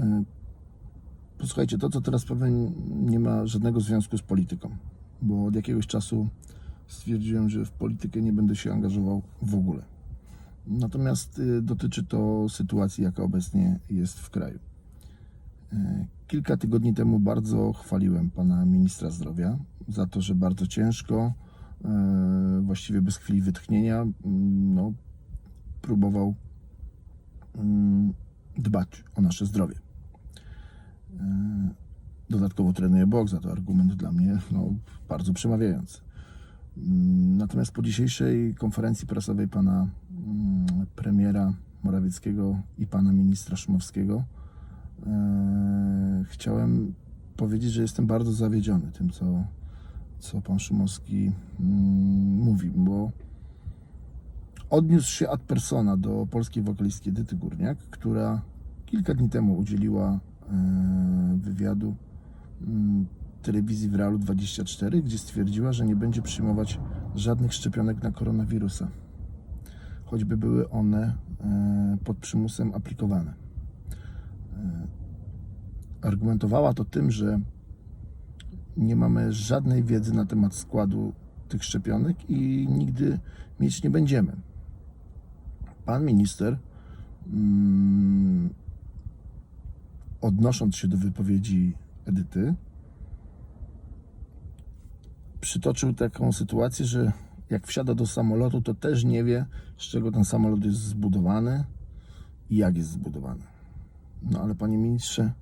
E, Posłuchajcie, to co teraz powiem nie ma żadnego związku z polityką, bo od jakiegoś czasu stwierdziłem, że w politykę nie będę się angażował w ogóle. Natomiast y, dotyczy to sytuacji, jaka obecnie jest w kraju. E, Kilka tygodni temu bardzo chwaliłem pana ministra zdrowia za to, że bardzo ciężko, właściwie bez chwili wytchnienia, no, próbował mm, dbać o nasze zdrowie. E, Dodatkowo trenuje boks, za to argument dla mnie no, bardzo przemawiający. Mm, Natomiast po dzisiejszej konferencji prasowej pana mm, premiera Morawieckiego i pana ministra Szumowskiego e, chciałem powiedzieć, że jestem bardzo zawiedziony tym, co, co pan Szumowski mm, mówi, bo odniósł się ad persona do polskiej wokalistki Edyty Górniak, która kilka dni temu udzieliła wywiadu mm, telewizji w Realu 24, gdzie stwierdziła, że nie będzie przyjmować żadnych szczepionek na koronawirusa, choćby były one e, pod przymusem aplikowane. E, Argumentowała to tym, że nie mamy żadnej wiedzy na temat składu tych szczepionek i nigdy mieć nie będziemy. Pan minister, mm, odnosząc się do wypowiedzi Edyty, przytoczył taką sytuację, że jak wsiada do samolotu, to też nie wie, z czego ten samolot jest zbudowany i jak jest zbudowany. No ale panie ministrze,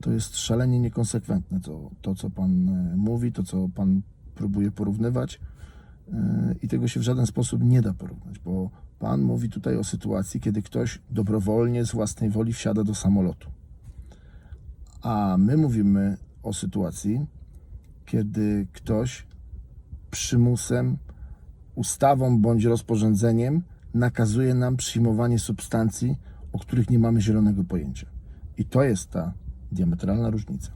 to jest szalenie niekonsekwentne to, to co pan e, mówi, to co pan próbuje porównywać e, i tego się w żaden sposób nie da porównać, bo pan mówi tutaj o sytuacji, kiedy ktoś dobrowolnie z własnej woli wsiada do samolotu. A my mówimy o sytuacji, kiedy ktoś przymusem, ustawą bądź rozporządzeniem nakazuje nam przyjmowanie substancji, o których nie mamy zielonego pojęcia. I to jest ta diametralna różnica.